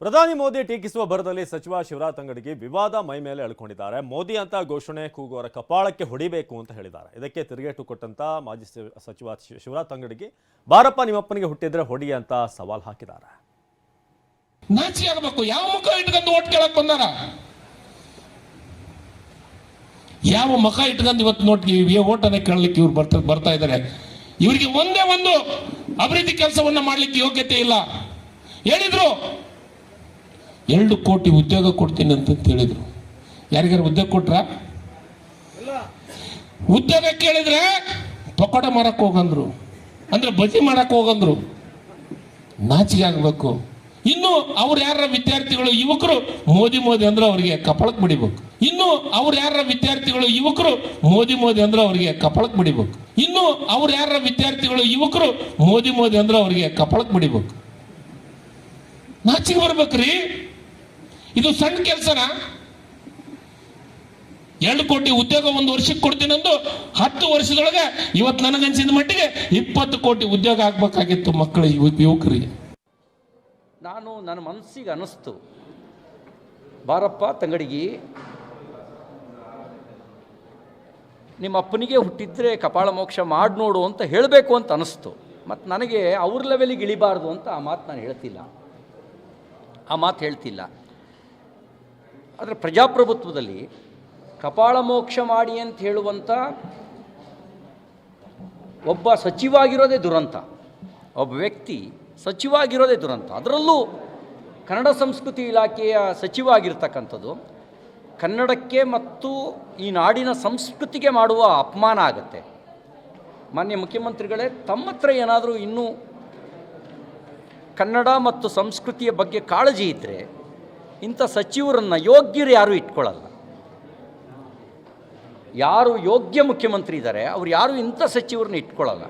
ಪ್ರಧಾನಿ ಮೋದಿ ಟೀಕಿಸುವ ಭರದಲ್ಲಿ ಸಚಿವ ಶಿವರಾಜ್ ತಂಗಡಿಗೆ ವಿವಾದ ಮೈ ಮೇಲೆ ಅಳ್ಕೊಂಡಿದ್ದಾರೆ. ಮೋದಿ ಅಂತ ಘೋಷಣೆ ಕೂಗುವರ ಕಪಾಳಕ್ಕೆ ಹೊಡಿಬೇಕು ಅಂತ ಹೇಳಿದ್ದಾರೆ. ಇದಕ್ಕೆ ತಿರುಗೇಟು ಕೊಟ್ಟಂತ ಮಾಜಿ ಸಚಿವ ಶಿವರಾಜ್ ತಂಗಡಿಗೆ ಬಾರಪ್ಪ ನಿಮ್ಮಪ್ಪನಿಗೆ ಹುಟ್ಟಿದ್ರೆ ಹೊಡಿ ಅಂತ ಸವಾಲ್ ಹಾಕಿದ್ದಾರೆ. ನಾಚಿ ಯಾವ ಮುಖ ಇಟ್ಕೊಂಡು ಓಟ್ ಕೇಳಕ್ ಬಂದಾರ? ಯಾವ ಮುಖ ಇಟ್ಕೊಂಡು ಇವತ್ತು ನೋಟ್ ಓಟನ್ನ ಕೇಳಲಿಕ್ಕೆ ಇವ್ರು ಬರ್ತಾ ಬರ್ತಾ ಇದ್ದಾರೆ. ಇವರಿಗೆ ಒಂದೇ ಒಂದು ಅಭಿವೃದ್ಧಿ ಕೆಲಸವನ್ನ ಮಾಡ್ಲಿಕ್ಕೆ ಯೋಗ್ಯತೆ ಇಲ್ಲ. ಹೇಳಿದ್ರು ಎರಡು ಕೋಟಿ ಉದ್ಯೋಗ ಕೊಡ್ತೀನಿ ಅಂತ ಹೇಳಿದ್ರು. ಯಾರಿಗಾರು ಉದ್ಯೋಗ ಕೊಟ್ರ? ಉದ್ಯೋಗ ಕೇಳಿದ್ರೆ ಪಕೋಡ ಮಾಡಕ್ಕೆ ಹೋಗಂದ್ರು. ಅಂದ್ರೆ ಬಜಿ ಮಾಡಕ್ಕೆ ಹೋಗಂದ್ರು. ನಾಚಿಗೆ ಆಗ್ಬೇಕು. ಇನ್ನು ಅವ್ರು ಯಾರ ವಿದ್ಯಾರ್ಥಿಗಳು ಯುವಕರು, ಮೋದಿ ಮೋದಿ ಅಂದ್ರೆ ಅವರಿಗೆ ಕಪಳಕ್ಕೆ ಬಿಡಿಬೇಕು. ಇನ್ನು ಅವ್ರು ಯಾರ ವಿದ್ಯಾರ್ಥಿಗಳು ಯುವಕರು, ಮೋದಿ ಮೋದಿ ಅಂದ್ರೆ ಅವರಿಗೆ ಕಪಳಕ್ಕೆ ಬಿಡಿಬೇಕು. ಇನ್ನು ಅವ್ರು ಯಾರ ವಿದ್ಯಾರ್ಥಿಗಳು ಯುವಕರು, ಮೋದಿ ಮೋದಿ ಅಂದ್ರೆ ಅವರಿಗೆ ಕಪಳಕ್ಕೆ ಬಿಡಿಬೇಕು. ನಾಚಿಕೆ ಬರ್ಬೇಕ್ರಿ. ಇದು ಸಣ್ಣ ಕೆಲಸನ? ಎರಡು ಕೋಟಿ ಉದ್ಯೋಗ ಒಂದು ವರ್ಷಕ್ಕೆ ಕೊಡ್ತೀನಂದು ಹತ್ತು ವರ್ಷದೊಳಗೆ ಇವತ್ತು ನನಗನ್ಸಿದ ಮಟ್ಟಿಗೆ ಇಪ್ಪತ್ತು ಕೋಟಿ ಉದ್ಯೋಗ ಆಗ್ಬೇಕಾಗಿತ್ತು ಮಕ್ಕಳು ಯುವ- ಯುವಕರಿಗೆ. ನಾನು ನನ್ನ ಮನಸ್ಸಿಗೆ ಅನ್ನಿಸ್ತು. ಬಾರಪ್ಪ, ತಂಗಡಿಗಿ, ನಿಮ್ಮ ಅಪ್ಪನಿಗೆ ಹುಟ್ಟಿದ್ರೆ ಕಪಾಳ ಮೋಕ್ಷ ಮಾಡಿ ನೋಡು ಅಂತ ಹೇಳಬೇಕು ಅಂತ ಅನಿಸ್ತು ಮತ್ತು ನನಗೆ ಅವ್ರ ಲೆವೆಲಿಗೆ ಇಳಿಬಾರ್ದು ಅಂತ ಆ ಮಾತು ನಾನು ಹೇಳ್ತಿಲ್ಲ. ಆ ಮಾತು ಹೇಳ್ತಿಲ್ಲ. ಆದರೆ ಪ್ರಜಾಪ್ರಭುತ್ವದಲ್ಲಿ ಕಪಾಳ ಮೋಕ್ಷ ಮಾಡಿ ಅಂತ ಹೇಳುವಂಥ ಒಬ್ಬ ಸಚಿವಾಗಿರೋದೇ ದುರಂತ. ಒಬ್ಬ ವ್ಯಕ್ತಿ ಸಚಿವ ಆಗಿರೋದೇ ದುರಂತ. ಅದರಲ್ಲೂ ಕನ್ನಡ ಸಂಸ್ಕೃತಿ ಇಲಾಖೆಯ ಸಚಿವ ಆಗಿರ್ತಕ್ಕಂಥದ್ದು ಕನ್ನಡಕ್ಕೆ ಮತ್ತು ಈ ನಾಡಿನ ಸಂಸ್ಕೃತಿಗೆ ಮಾಡುವ ಅಪಮಾನ ಆಗುತ್ತೆ. ಮಾನ್ಯ ಮುಖ್ಯಮಂತ್ರಿಗಳೇ, ತಮ್ಮ ಹತ್ರ ಏನಾದರೂ ಇನ್ನೂ ಕನ್ನಡ ಮತ್ತು ಸಂಸ್ಕೃತಿಯ ಬಗ್ಗೆ ಕಾಳಜಿ ಇದ್ದರೆ ಇಂಥ ಸಚಿವರನ್ನು ಯೋಗ್ಯರು ಯಾರೂ ಇಟ್ಕೊಳ್ಳಲ್ಲ. ಯಾರು ಯೋಗ್ಯ ಮುಖ್ಯಮಂತ್ರಿ ಇದ್ದಾರೆ ಅವ್ರು ಯಾರು ಇಂಥ ಸಚಿವರನ್ನ ಇಟ್ಕೊಳ್ಳಲ್ಲ.